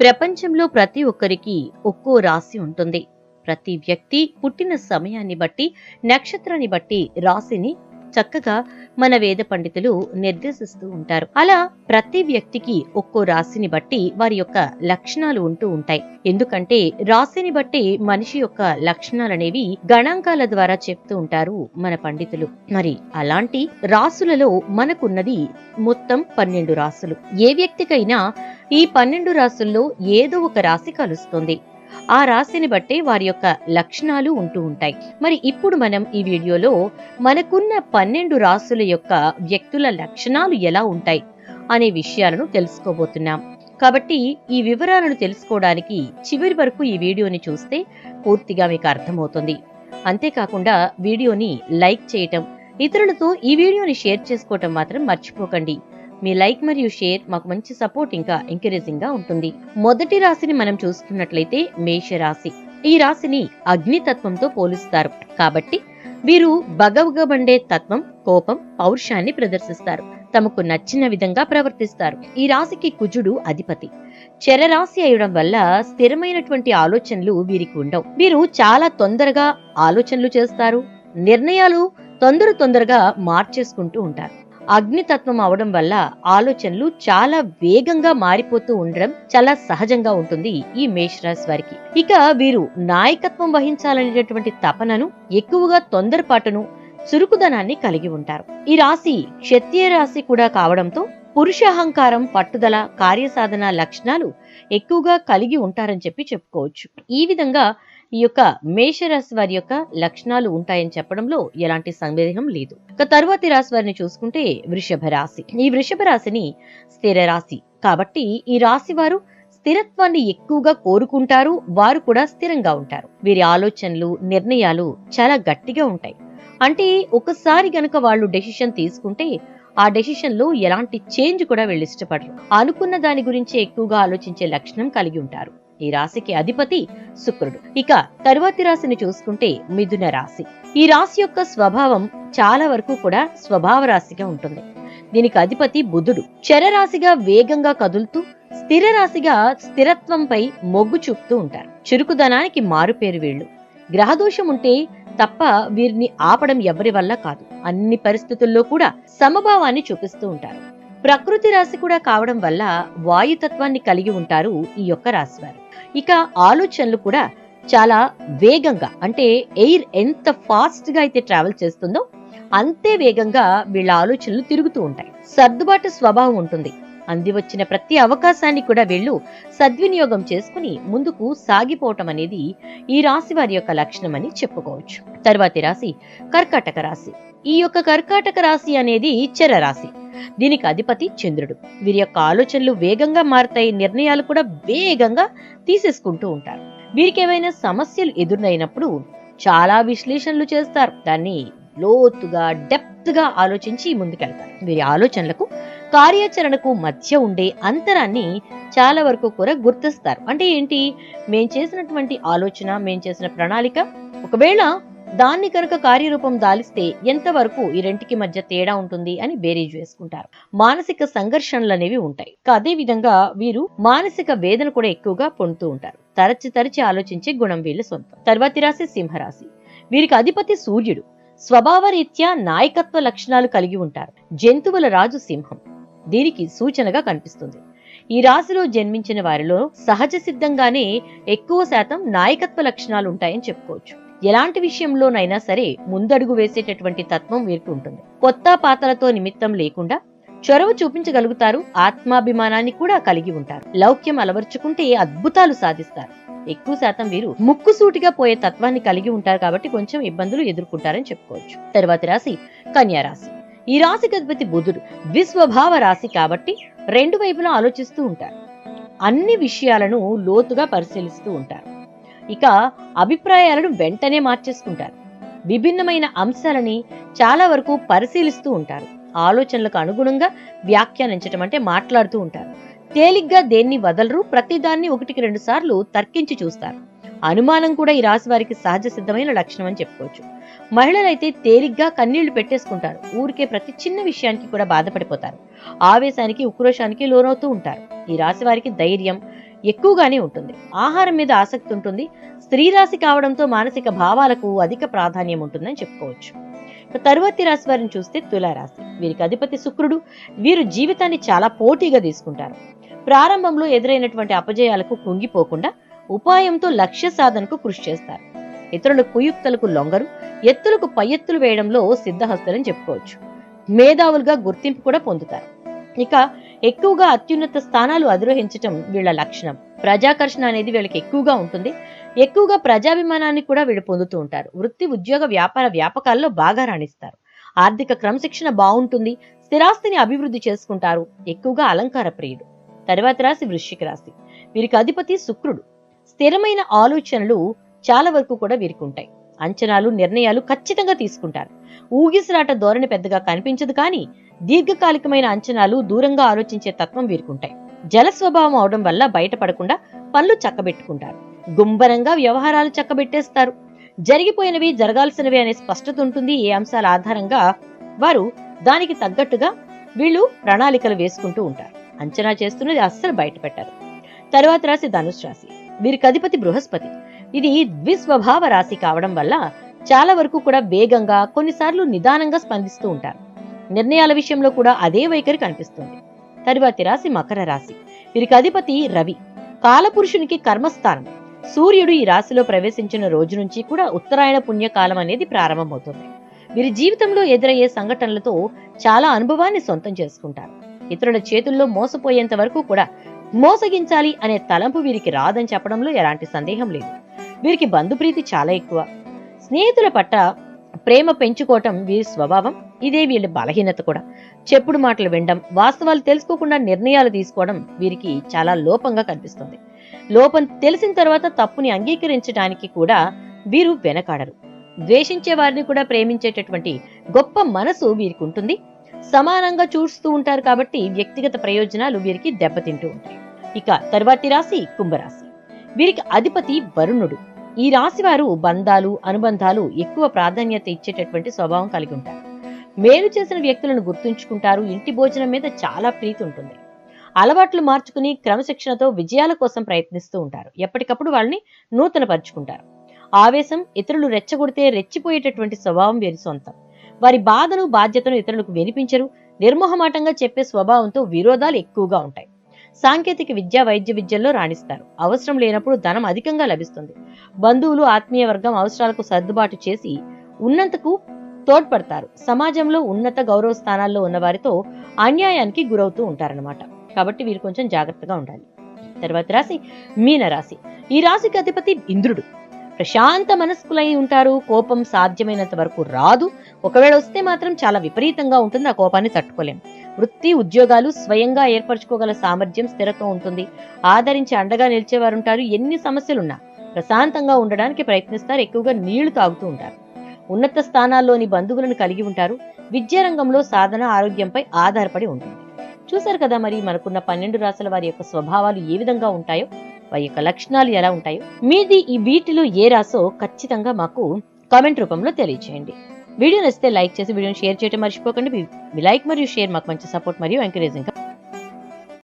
ప్రపంచంలో ప్రతి ఒక్కరికి ఒక్కో రాశి ఉంటుంది. ప్రతి వ్యక్తి పుట్టిన సమయాన్ని బట్టి నక్షత్రాన్ని బట్టి రాశిని చక్కగా మన వేద పండితులు నిర్దేశిస్తూ ఉంటారు. అలా ప్రతి వ్యక్తికి ఒక్కో రాశిని బట్టి వారి యొక్క లక్షణాలు ఉంటూ ఉంటాయి. ఎందుకంటే రాశిని బట్టి మనిషి యొక్క లక్షణాలనేవి గణాంకాల ద్వారా చెప్తూ ఉంటారు మన పండితులు. మరి అలాంటి రాసులలో మనకున్నది మొత్తం పన్నెండు రాసులు ఏ వ్యక్తికైనా ఈ పన్నెండు రాసుల్లో ఏదో ఒక రాశి కలుస్తుంది. ఆ రాశిని బట్టే వారి యొక్క లక్షణాలు ఉంటూ ఉంటాయి. మరి ఇప్పుడు మనం ఈ వీడియోలో మనకున్న పన్నెండు రాసుల యొక్క వ్యక్తుల లక్షణాలు ఎలా ఉంటాయి అనే విషయాలను తెలుసుకోబోతున్నాం. కాబట్టి ఈ వివరాలను తెలుసుకోవడానికి చివరి వరకు ఈ వీడియోని చూస్తే పూర్తిగా మీకు అర్థమవుతుంది. అంతేకాకుండా వీడియోని లైక్ చేయటం ఇతరులతో ఈ వీడియోని షేర్ చేసుకోవటం మాత్రం మర్చిపోకండి. మీ లైక్ మరియు షేర్ మాకు మంచి సపోర్ట్ ఇంకా ఎంకరేజింగ్గా ఉంటుంది. మొదటి రాశిని మనం చూసుకున్నట్లయితే మేష రాశి ఈ రాశిని అగ్నితత్వంతో పోలుస్తారు. కాబట్టి వీరు బగబగబండే తత్వం కోపం పౌరుషాన్ని ప్రదర్శిస్తారు. తమకు నచ్చిన విధంగా ప్రవర్తిస్తారు. ఈ రాశికి కుజుడు అధిపతి. చెరరాశి అయ్యడం వల్ల స్థిరమైనటువంటి ఆలోచనలు వీరికి ఉండవు. వీరు చాలా తొందరగా ఆలోచనలు చేస్తారు. నిర్ణయాలు తొందర తొందరగా మార్చేసుకుంటూ ఉంటారు. అగ్నితత్వం అవడం వల్ల ఆలోచనలు చాలా వేగంగా మారిపోతూ ఉండడం చాలా సహజంగా ఉంటుంది ఈ మేషరాశి వారికి. ఇక వీరు నాయకత్వం వహించాలనేటటువంటి తపనను ఎక్కువగా తొందరపాటును చురుకుదనాన్ని కలిగి ఉంటారు. ఈ రాశి క్షత్రియ రాశి కూడా కావడంతో పురుషాహంకారం పట్టుదల కార్యసాధన లక్షణాలు ఎక్కువగా కలిగి ఉంటారని చెప్పి చెప్పుకోవచ్చు. ఈ విధంగా ఈ యొక్క మేషరాశి వారి యొక్క లక్షణాలు ఉంటాయని చెప్పడంలో ఎలాంటి సందేహం లేదు. ఇక తరువాతి రాశి వారిని చూసుకుంటే వృషభ రాశి. ఈ వృషభ రాశిని స్థిర రాశి. కాబట్టి ఈ రాశి వారు స్థిరత్వాన్ని ఎక్కువగా కోరుకుంటారు వారు కూడా స్థిరంగా ఉంటారు. వీరి ఆలోచనలు నిర్ణయాలు చాలా గట్టిగా ఉంటాయి. అంటే ఒకసారి గనక వాళ్ళు డెసిషన్ తీసుకుంటే ఆ డెసిషన్లో ఎలాంటి చేంజ్ కూడా వీళ్ళు ఇష్టపడరు. అనుకున్న దాని గురించి ఎక్కువగా ఆలోచించే లక్షణం కలిగి ఉంటారు. ఈ రాశికి అధిపతి శుక్రుడు. ఇక తరువాతి రాశిని చూసుకుంటే మిథున రాశి. ఈ రాశి యొక్క స్వభావం చాలా వరకు కూడా స్వభావ రాశిగా ఉంటుంది. దీనికి అధిపతి బుధుడు. చరరాశిగా వేగంగా కదులుతూ స్థిర రాశిగా స్థిరత్వంపై మొగ్గు చూపుతూ ఉంటారు. చురుకుదనానికి మారుపేరు వీళ్ళు. గ్రహదోషం ఉంటే తప్ప వీరిని ఆపడం ఎవరి వల్ల కాదు. అన్ని పరిస్థితుల్లో కూడా సమభావాన్ని చూపిస్తూ ఉంటారు. ప్రకృతి రాశి కూడా కావడం వల్ల వాయుతత్వాన్ని కలిగి ఉంటారు ఈ యొక్క రాశివారు. ఇక ఆలోచనలు కూడా చాలా వేగంగా అంటే ఎయిర్ ఎంత ఫాస్ట్గా అయితే ట్రావెల్ చేస్తుందో అంతే వేగంగా వీళ్ళ ఆలోచనలు తిరుగుతూ ఉంటాయి. సర్దుబాటు స్వభావం ఉంటుంది. అంది వచ్చిన ప్రతి అవకాశాన్ని కూడా వీళ్ళు సద్వినియోగం చేసుకుని ముందుకు సాగిపోవటం అనేది ఈ రాశి వారి యొక్క లక్షణం అని చెప్పుకోవచ్చు. తర్వాతి రాశి కర్కాటక రాశి. ఈ యొక్క కర్కాటక రాశి అనేది చర రాశి. దీనికి అధిపతి చంద్రుడు. వీరి యొక్క ఆలోచనలు వేగంగా మారుతాయి నిర్ణయాలు కూడా వేగంగా తీసేసుకుంటూ ఉంటారు. వీరికి ఏవైనా సమస్యలు ఎదురైనప్పుడు చాలా విశ్లేషణలు చేస్తారు. దాన్ని లోతుగా డెప్త్గా ఆలోచించి ముందుకెళ్తారు. వీరి ఆలోచనలకు కార్యాచరణకు మధ్య ఉండే అంతరాన్ని చాలా వరకు కూడా గుర్తిస్తారు. అంటే ఏంటి? మేము చేసినటువంటి ఆలోచన మేము చేసిన ప్రణాళిక ఒకవేళ దాన్ని కనుక కార్యరూపం దాలిస్తే ఎంతవరకు ఈ రెంటికి మధ్య తేడా ఉంటుంది అని బేరీజ్ వేసుకుంటారు. మానసిక సంఘర్షణలు అనేవి ఉంటాయి అదే విధంగా వీరు మానసిక వేదన కూడా ఎక్కువగా పొందుతూ ఉంటారు. తరచి తరచి ఆలోచించే గుణం వీళ్ళ సొంతం తర్వాతి రాశి సింహరాశి. వీరికి అధిపతి సూర్యుడు. స్వభావరీత్యా నాయకత్వ లక్షణాలు కలిగి ఉంటారు. జంతువుల రాజు సింహం. దీనికి సూచనగా కనిపిస్తుంది. ఈ రాశిలో జన్మించిన వారిలో సహజ సిద్ధంగానే ఎక్కువ శాతం నాయకత్వ లక్షణాలు ఉంటాయని చెప్పుకోవచ్చు. ఎలాంటి విషయంలోనైనా సరే ముందడుగు వేసేటటువంటి తత్వం వీరికి ఉంటుంది. కొత్త పాతలతో నిమిత్తం లేకుండా చొరవ చూపించగలుగుతారు ఆత్మాభిమానాన్ని కూడా కలిగి ఉంటారు. లౌక్యం అలవర్చుకుంటే అద్భుతాలు సాధిస్తారు. ఎక్కువ శాతం వీరు ముక్కుసూటిగా పోయే తత్వాన్ని కలిగి ఉంటారు కాబట్టి కొంచెం ఇబ్బందులు ఎదుర్కొంటారని చెప్పుకోవచ్చు. తర్వాతి రాశి కన్యా రాశి. ఈ రాశికి అధిపతి బుధుడు విశ్వభావ రాశి కాబట్టి రెండు వైపులా ఆలోచిస్తూ ఉంటారు. అన్ని విషయాలను లోతుగా పరిశీలిస్తూ ఉంటారు. ఇక అభిప్రాయాలను వెంటనే మార్చేసుకుంటారు. విభిన్నమైన అంశాలని చాలా వరకు పరిశీలిస్తూ ఉంటారు. ఆలోచనలకు అనుగుణంగా వ్యాఖ్యానించటం అంటే మాట్లాడుతూ ఉంటారు. తేలిగ్గా దేన్ని వదలరు ప్రతిదాన్ని ఒకటికి రెండు సార్లు తర్కించి చూస్తారు. అనుమానం కూడా ఈ రాశి వారికి సహజ సిద్ధమైన లక్షణం అని చెప్పుకోవచ్చు. మహిళలైతే తేలిగ్గా కన్నీళ్ళు పెట్టేసుకుంటారు. ఊరికే ప్రతి చిన్న విషయానికి కూడా బాధపడిపోతారు. ఆవేశానికి ఉక్రోషానికి లోనవుతూ ఉంటారు. ఈ రాశి వారికి ధైర్యం ఎక్కువగానే ఉంటుంది. ఆహారం మీద ఆసక్తి ఉంటుంది. స్త్రీ రాశి కావడంతో మానసిక భావాలకు అధిక ప్రాధాన్యం ఉంటుందని చెప్పుకోవచ్చు. తరువాతి రాశి వారిని చూస్తే తులారాశి. వీరికి అధిపతి శుక్రుడు. వీరు జీవితాన్ని చాలా పోటీగా తీసుకుంటారు. ప్రారంభంలో ఎదురైనటువంటి అపజయాలకు కుంగిపోకుండా ఉపాయంతో లక్ష్య సాధనకు కృషి చేస్తారు. ఇతరుల కుయుక్తలకు లొంగరు. ఎత్తులకు పై ఎత్తులు వేయడంలో సిద్ధహస్తులని చెప్పుకోవచ్చు. మేధావులుగా గుర్తింపు కూడా పొందుతారు. ఇక ఎక్కువగా అత్యున్నత స్థానాలు అధిరోహించటం వీళ్ళ లక్షణం. ప్రజాకర్షణ అనేది వీళ్ళకి ఎక్కువగా ఉంటుంది. ఎక్కువగా ప్రజాభిమానాన్ని కూడా వీళ్ళు పొందుతూ ఉంటారు. వృత్తి ఉద్యోగ వ్యాపార వ్యాపకాల్లో బాగా రాణిస్తారు. ఆర్థిక క్రమశిక్షణ బాగుంటుంది. స్థిరాస్తిని అభివృద్ధి చేసుకుంటారు. ఎక్కువగా అలంకార ప్రియుడు. తర్వాత రాశి వృశ్చిక రాశి. వీరికి అధిపతి శుక్రుడు. స్థిరమైన ఆలోచనలు చాలా వరకు కూడా వీరికి ఉంటాయి. అంచనాలు నిర్ణయాలు ఖచ్చితంగా తీసుకుంటారు. ఊగిసిరాట ధోరణి పెద్దగా కనిపించదు కానీ దీర్ఘకాలికమైన అంచనాలు దూరంగా ఆలోచించే తత్వం వీరుకుంటాయి. జల స్వభావం అవడం వల్ల బయటపడకుండా పనులు చక్కబెట్టుకుంటారు. గుంబరంగా వ్యవహారాలు చక్కబెట్టేస్తారు. జరిగిపోయినవి జరగాల్సినవి అనే స్పష్టత ఉంటుంది ఏ అంశాల ఆధారంగా వారు దానికి తగ్గట్టుగా వీళ్ళు ప్రణాళికలు వేసుకుంటూ ఉంటారు. అంచనా చేస్తున్నది అస్సలు బయట పెట్టారు తరువాత రాశి ధనుసు రాశి. వీరికి అధిపతి బృహస్పతి. ఇది ద్విస్వభావ రాశి కావడం వల్ల చాలా వరకు కూడా వేగంగా కొన్నిసార్లు నిదానంగా స్పందిస్తూ ఉంటారు. నిర్ణయాల విషయంలో కూడా అదే వైఖరి కనిపిస్తుంది. తరువాతి రాశి మకర రాశి. వీరికి అధిపతి రవి. కాలపురుషునికి కర్మస్థానం. సూర్యుడు ఈ రాశిలో ప్రవేశించిన రోజు నుంచి కూడా ఉత్తరాయణ పుణ్యకాలం అనేది ప్రారంభమవుతుంది. వీరి జీవితంలో ఎదురయ్యే సంఘటనలతో చాలా అనుభవాన్ని సొంతం చేసుకుంటారు. ఇతరుల చేతుల్లో మోసపోయేంత వరకు కూడా మోసగించాలి అనే తలంపు వీరికి రాదని చెప్పడంలో ఎలాంటి సందేహం లేదు. వీరికి బంధుప్రీతి చాలా ఎక్కువ. స్నేహితుల పట్ల ప్రేమ పెంచుకోవటం వీరి స్వభావం. ఇదే వీళ్ళ బలహీనత కూడా. చెప్పుడు మాటలు వినడం వాస్తవాలు తెలుసుకోకుండా నిర్ణయాలు తీసుకోవడం వీరికి చాలా లోపంగా కనిపిస్తుంది. లోపం తెలిసిన తర్వాత తప్పుని అంగీకరించడానికి కూడా వీరు వెనకాడరు. ద్వేషించే వారిని కూడా ప్రేమించేటటువంటి గొప్ప మనసు వీరికి ఉంటుంది. సమానంగా చూస్తూ ఉంటారు కాబట్టి వ్యక్తిగత ప్రయోజనాలు వీరికి దెబ్బతింటూ ఉంటాయి. ఇక తర్వాతి రాశి కుంభరాశి. వీరికి అధిపతి వరుణుడు. ఈ రాశివారు బంధాలు అనుబంధాలు ఎక్కువ ప్రాధాన్యత ఇచ్చేటటువంటి స్వభావం కలిగి ఉంటారు. మేలు చేసిన వ్యక్తులను గుర్తుంచుకుంటారు. ఇంటి భోజనం మీద చాలా ప్రీతి ఉంటుంది. అలవాట్లు మార్చుకుని క్రమశిక్షణతో విజయాల కోసం ప్రయత్నిస్తూ ఉంటారు. ఎప్పటికప్పుడు వాళ్ళని నూతనపరుచుకుంటారు. ఆవేశం ఇతరులు రెచ్చగొడితే రెచ్చిపోయేటటువంటి స్వభావం వీరి సొంతం. వారి బాధను బాధ్యతను ఇతరులకు వినిపించరు. నిర్మోహమాటంగా చెప్పే స్వభావంతో విరోధాలు ఎక్కువగా ఉంటాయి. సాంకేతిక విద్య వైద్య విద్యల్లో రాణిస్తారు. అవసరం లేనప్పుడు ధనం అధికంగా లభిస్తుంది. బంధువులు ఆత్మీయ వర్గం అవసరాలకు సర్దుబాటు చేసి ఉన్నంతకు తోడ్పడతారు. సమాజంలో ఉన్నత గౌరవ స్థానాల్లో ఉన్న వారితో అన్యాయానికి గురవుతూ ఉంటారన్నమాట. కాబట్టి వీరు కొంచెం జాగ్రత్తగా ఉండాలి. తర్వాత రాశి మీన రాశి ఈ రాశికి అధిపతి ఇంద్రుడు. ప్రశాంత మనస్కులై ఉంటారు. కోపం సాధ్యమైనంత వరకు రాదు. ఒకవేళ వస్తే మాత్రం చాలా విపరీతంగా ఉంటుంది. ఆ కోపాన్ని తట్టుకోలేం. వృత్తి ఉద్యోగాలు స్వయంగా ఏర్పరచుకోగల సామర్థ్యం స్థిరత్వం ఉంటుంది. ఆదరించి అండగా నిలిచేవారుంటారు. ఎన్ని సమస్యలున్నా ప్రశాంతంగా ఉండడానికి ప్రయత్నిస్తారు. ఎక్కువగా నీళ్ళు తాగుతూ ఉంటారు. ఉన్నత స్థానాల్లోని బంధువులను కలిగి ఉంటారు. విద్యారంగంలో సాధన ఆరోగ్యంపై ఆధారపడి ఉంటుంది. చూశారు కదా మరి మనకున్న పన్నెండు రాశుల వారి యొక్క స్వభావాలు ఏ విధంగా ఉంటాయో? వారి యొక్క లక్షణాలు ఎలా ఉంటాయో? మీది ఈ వీటిలో ఏ రాసో ఖచ్చితంగా మాకు కామెంట్ రూపంలో తెలియచేయండి. వీడియో నచ్చితే లైక్ చేసి వీడియోని షేర్ చేయడం మర్చిపోకండి. మీ లైక్ మరియు షేర్ మాకు మంచి సపోర్ట్ మరియు ఎంకరేజింగ్.